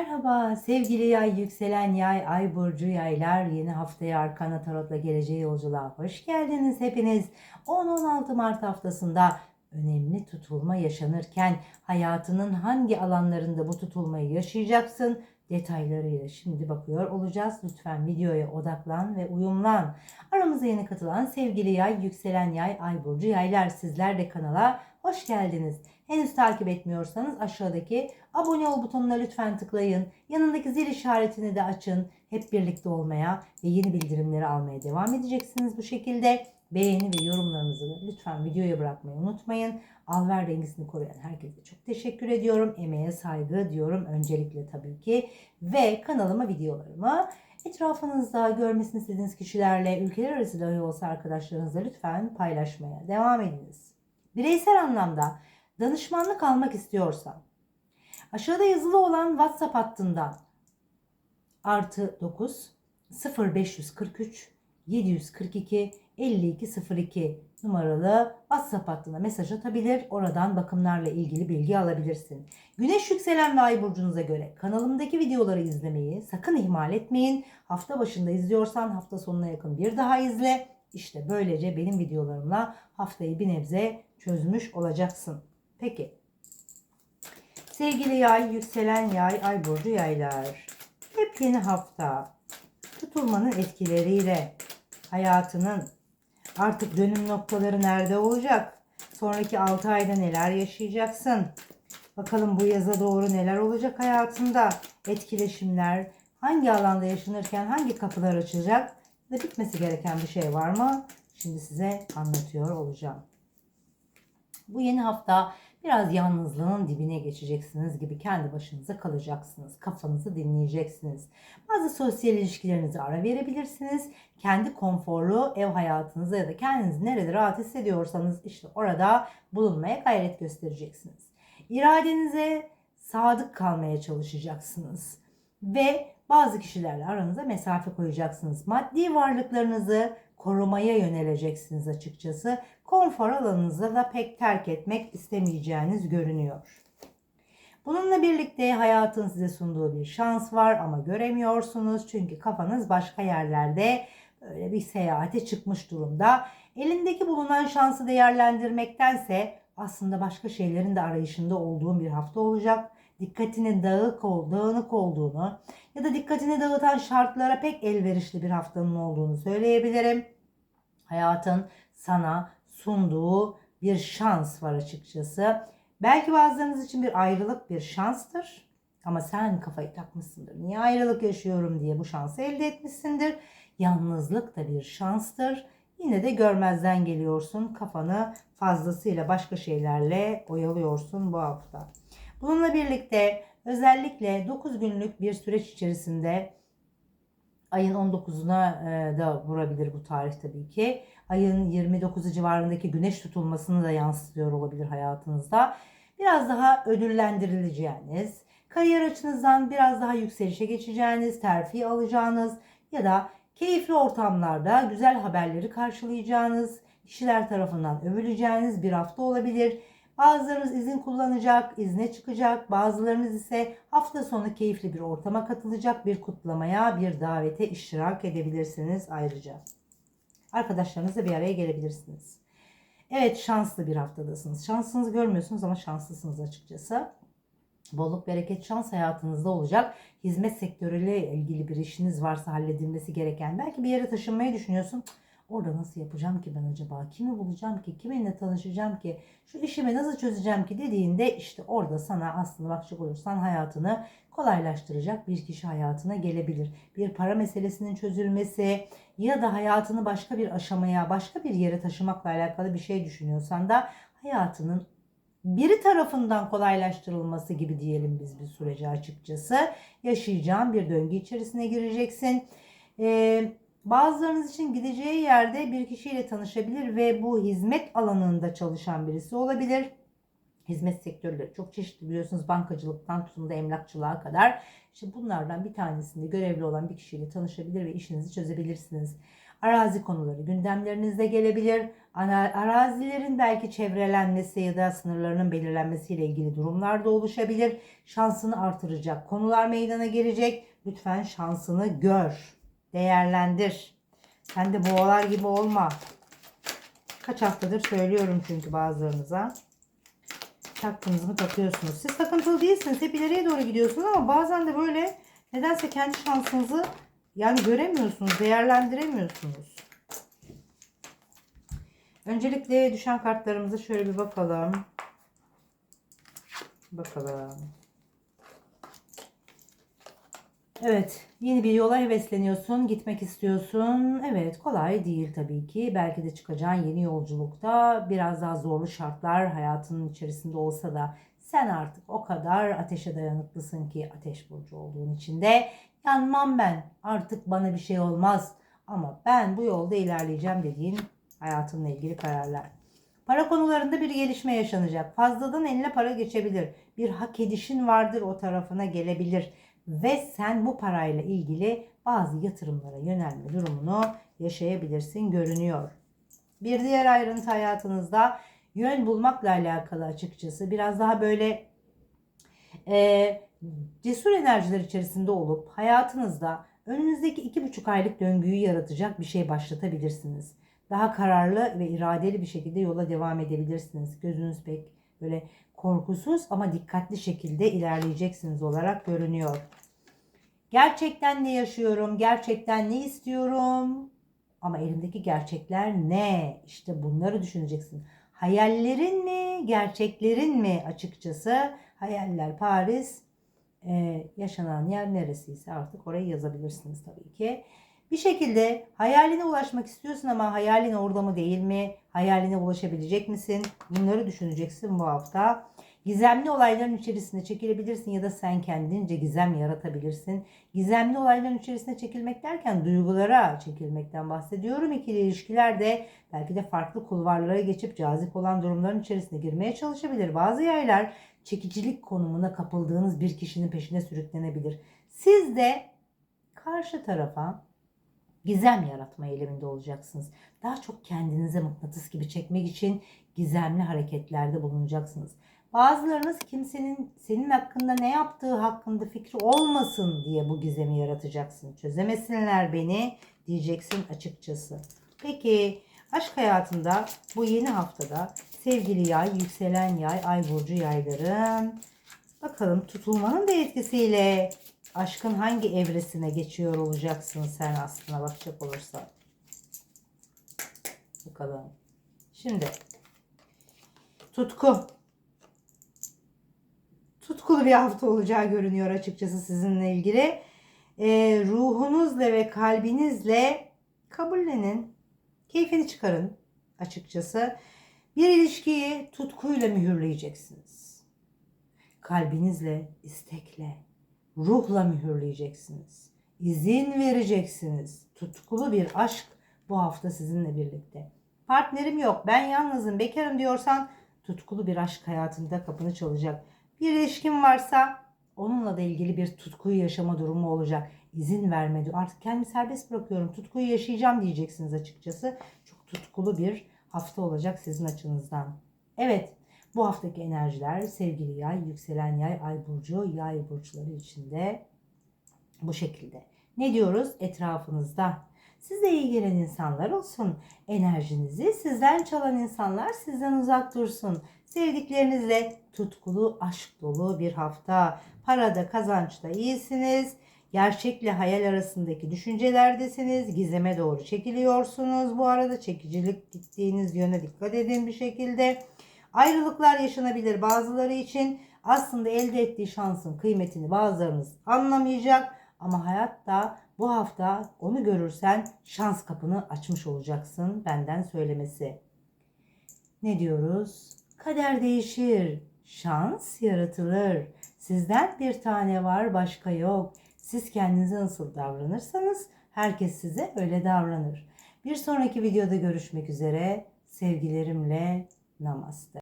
Merhaba sevgili yay, yükselen yay, ay burcu yaylar. Yeni haftaya Arkana Tarot'la geleceği yolculuğa hoş geldiniz hepiniz. 10-16 Mart haftasında önemli tutulma yaşanırken hayatının hangi alanlarında bu tutulmayı yaşayacaksın? Detaylarıyla şimdi bakıyor olacağız. Lütfen videoya odaklan ve uyumlan. Aramıza yeni katılan sevgili yay, yükselen yay, ay burcu yaylar sizler de kanala hoş geldiniz. Henüz takip etmiyorsanız aşağıdaki abone ol butonuna lütfen tıklayın. Yanındaki zil işaretini de açın. Hep birlikte olmaya ve yeni bildirimleri almaya devam edeceksiniz bu şekilde. Beğeni ve yorumlarınızı lütfen videoya bırakmayı unutmayın. Alver dengesini koruyan herkese çok teşekkür ediyorum. Emeğe saygı diyorum öncelikle tabii ki. Ve kanalıma videolarımı etrafınızda görmesini istediğiniz kişilerle, ülkeler arası dahi olsa arkadaşlarınızla lütfen paylaşmaya devam ediniz. Bireysel anlamda danışmanlık almak istiyorsan aşağıda yazılı olan WhatsApp hattından artı 9 0543 742 5202 numaralı WhatsApp hattına mesaj atabilir. Oradan bakımlarla ilgili bilgi alabilirsin. Güneş yükselen ve ay burcunuza göre kanalımdaki videoları izlemeyi sakın ihmal etmeyin. Hafta başında izliyorsan hafta sonuna yakın bir daha izle. İşte böylece benim videolarımla haftayı bir nebze çözmüş olacaksın. Peki. Sevgili yay, yükselen yay, ay burcu yaylar. Hep yeni hafta. Tutulmanın etkileriyle hayatının artık dönüm noktaları nerede olacak? Sonraki 6 ayda neler yaşayacaksın? Bakalım bu yaza doğru neler olacak hayatında? Etkileşimler hangi alanda yaşanırken hangi kapılar açacak? Ve bitmesi gereken bir şey var mı? Şimdi size anlatıyor olacağım. Bu yeni hafta biraz yalnızlığın dibine geçeceksiniz gibi kendi başınıza kalacaksınız. Kafanızı dinleyeceksiniz. Bazı sosyal ilişkilerinize ara verebilirsiniz. Kendi konforlu ev hayatınıza ya da kendinizi nerede rahat hissediyorsanız işte orada bulunmaya gayret göstereceksiniz. İradenize sadık kalmaya çalışacaksınız. Ve bazı kişilerle aranıza mesafe koyacaksınız. Maddi varlıklarınızı korumaya yöneleceksiniz açıkçası. Konfor alanınızı da pek terk etmek istemeyeceğiniz görünüyor. Bununla birlikte hayatın size sunduğu bir şans var ama göremiyorsunuz. Çünkü kafanız başka yerlerde böyle bir seyahate çıkmış durumda. Elindeki bulunan şansı değerlendirmektense aslında başka şeylerin de arayışında olduğum bir hafta olacak. Dikkatinin dağık, ol, dağınık olduğunu ya da dikkatini dağıtan şartlara pek elverişli bir haftanın olduğunu söyleyebilirim. Hayatın sana sunduğu bir şans var açıkçası. Belki bazılarınız için bir ayrılık bir şanstır. Ama sen kafayı takmışsındır. Niye ayrılık yaşıyorum diye bu şansı elde etmişsindir. Yalnızlık da bir şanstır. Yine de görmezden geliyorsun. Kafanı fazlasıyla başka şeylerle oyalıyorsun bu hafta. Bununla birlikte özellikle 9 günlük bir süreç içerisinde ayın 19'una e, da vurabilir bu tarih tabii ki. Ayın 29'u civarındaki güneş tutulmasını da yansıtıyor olabilir hayatınızda. Biraz daha ödüllendirileceğiniz, kariyer açınızdan biraz daha yükselişe geçeceğiniz, terfi alacağınız ya da keyifli ortamlarda güzel haberleri karşılayacağınız, kişiler tarafından övüleceğiniz bir hafta olabilir. Bazılarınız izin kullanacak, izne çıkacak. Bazılarınız ise hafta sonu keyifli bir ortama katılacak, bir kutlamaya, bir davete iştirak edebilirsiniz ayrıca. Arkadaşlarınızla bir araya gelebilirsiniz. Evet şanslı bir haftadasınız. Şansınızı görmüyorsunuz ama şanslısınız açıkçası. Bolluk, bereket, şans hayatınızda olacak. Hizmet sektörüyle ilgili bir işiniz varsa halledilmesi gereken. Belki bir yere taşınmayı düşünüyorsun. Orada nasıl yapacağım ki ben acaba? Kimi bulacağım ki? Kiminle tanışacağım ki? Şu işimi nasıl çözeceğim ki dediğinde işte orada sana aslında bakacak olursan hayatını kolaylaştıracak bir kişi hayatına gelebilir. Bir para meselesinin çözülmesi ya da hayatını başka bir aşamaya, başka bir yere taşımakla alakalı bir şey düşünüyorsan da hayatının biri tarafından kolaylaştırılması gibi diyelim biz bir süreci açıkçası. Yaşayacağın bir döngü içerisine gireceksin. Ee, Bazılarınız için gideceği yerde bir kişiyle tanışabilir ve bu hizmet alanında çalışan birisi olabilir. Hizmet sektörleri çok çeşitli biliyorsunuz bankacılıktan tutun da emlakçılığa kadar. İşte bunlardan bir tanesinde görevli olan bir kişiyle tanışabilir ve işinizi çözebilirsiniz. Arazi konuları gündemlerinizde gelebilir. Arazilerin belki çevrelenmesi ya da sınırlarının belirlenmesiyle ilgili durumlar da oluşabilir. Şansını artıracak konular meydana gelecek. Lütfen şansını gör, değerlendir. Sen de boğalar gibi olma. Kaç haftadır söylüyorum çünkü bazılarınıza. Taktığınızı mı takıyorsunuz? Siz takıntılı değilsiniz. Hep ileriye doğru gidiyorsunuz ama bazen de böyle nedense kendi şansınızı yani göremiyorsunuz, değerlendiremiyorsunuz. Öncelikle düşen kartlarımıza şöyle bir bakalım. Bakalım. Evet, yeni bir yola hevesleniyorsun, gitmek istiyorsun. Evet, kolay değil tabii ki. Belki de çıkacağın yeni yolculukta biraz daha zorlu şartlar hayatının içerisinde olsa da sen artık o kadar ateşe dayanıklısın ki ateş burcu olduğun için de yanmam ben. Artık bana bir şey olmaz. Ama ben bu yolda ilerleyeceğim dediğin hayatınla ilgili kararlar. Para konularında bir gelişme yaşanacak. Fazladan eline para geçebilir. Bir hak edişin vardır o tarafına gelebilir. Ve sen bu parayla ilgili bazı yatırımlara yönelme durumunu yaşayabilirsin görünüyor. Bir diğer ayrıntı hayatınızda yön bulmakla alakalı açıkçası biraz daha böyle e, cesur enerjiler içerisinde olup hayatınızda önünüzdeki iki buçuk aylık döngüyü yaratacak bir şey başlatabilirsiniz. Daha kararlı ve iradeli bir şekilde yola devam edebilirsiniz. Gözünüz pek böyle korkusuz ama dikkatli şekilde ilerleyeceksiniz olarak görünüyor. Gerçekten ne yaşıyorum? Gerçekten ne istiyorum? Ama elimdeki gerçekler ne? İşte bunları düşüneceksin. Hayallerin mi, gerçeklerin mi açıkçası? Hayaller Paris, e, yaşanan yer neresiyse artık orayı yazabilirsiniz tabii ki. Bir şekilde hayaline ulaşmak istiyorsun ama hayalin orada mı değil mi? Hayaline ulaşabilecek misin? Bunları düşüneceksin bu hafta. Gizemli olayların içerisine çekilebilirsin ya da sen kendince gizem yaratabilirsin. Gizemli olayların içerisine çekilmek derken duygulara çekilmekten bahsediyorum. İkili ilişkilerde belki de farklı kulvarlara geçip cazip olan durumların içerisine girmeye çalışabilir. Bazı yaylar çekicilik konumuna kapıldığınız bir kişinin peşine sürüklenebilir. Siz de karşı tarafa gizem yaratma eyleminde olacaksınız. Daha çok kendinize mıknatıs gibi çekmek için gizemli hareketlerde bulunacaksınız. Bazılarınız kimsenin senin hakkında ne yaptığı hakkında fikri olmasın diye bu gizemi yaratacaksın. Çözemesinler beni diyeceksin açıkçası. Peki aşk hayatında bu yeni haftada sevgili yay, yükselen yay, ay burcu yayların bakalım tutulmanın da etkisiyle aşkın hangi evresine geçiyor olacaksın sen aslına bakacak olursan. Bakalım. Şimdi tutku tutkulu bir hafta olacağı görünüyor açıkçası sizinle ilgili. E, ruhunuzla ve kalbinizle kabullenin. Keyfini çıkarın açıkçası. Bir ilişkiyi tutkuyla mühürleyeceksiniz. Kalbinizle, istekle, ruhla mühürleyeceksiniz. İzin vereceksiniz. Tutkulu bir aşk bu hafta sizinle birlikte. Partnerim yok, ben yalnızım, bekarım diyorsan tutkulu bir aşk hayatında kapını çalacak. Bir ilişkin varsa onunla da ilgili bir tutkuyu yaşama durumu olacak. İzin verme. Artık kendimi serbest bırakıyorum. Tutkuyu yaşayacağım diyeceksiniz açıkçası. Çok tutkulu bir hafta olacak sizin açınızdan. Evet bu haftaki enerjiler sevgili yay, yükselen yay, ay burcu, yay burçları içinde bu şekilde. Ne diyoruz? Etrafınızda size iyi gelen insanlar olsun. Enerjinizi sizden çalan insanlar sizden uzak dursun. Sevdiklerinizle tutkulu, aşk dolu bir hafta. Parada, kazançta iyisiniz. Gerçekle hayal arasındaki düşüncelerdesiniz. Gizeme doğru çekiliyorsunuz. Bu arada çekicilik gittiğiniz yöne dikkat edin bir şekilde. Ayrılıklar yaşanabilir bazıları için. Aslında elde ettiği şansın kıymetini bazılarınız anlamayacak. Ama hayatta bu hafta onu görürsen şans kapını açmış olacaksın benden söylemesi. Ne diyoruz? Kader değişir, şans yaratılır. Sizden bir tane var, başka yok. Siz kendinize nasıl davranırsanız herkes size öyle davranır. Bir sonraki videoda görüşmek üzere. Sevgilerimle namaste.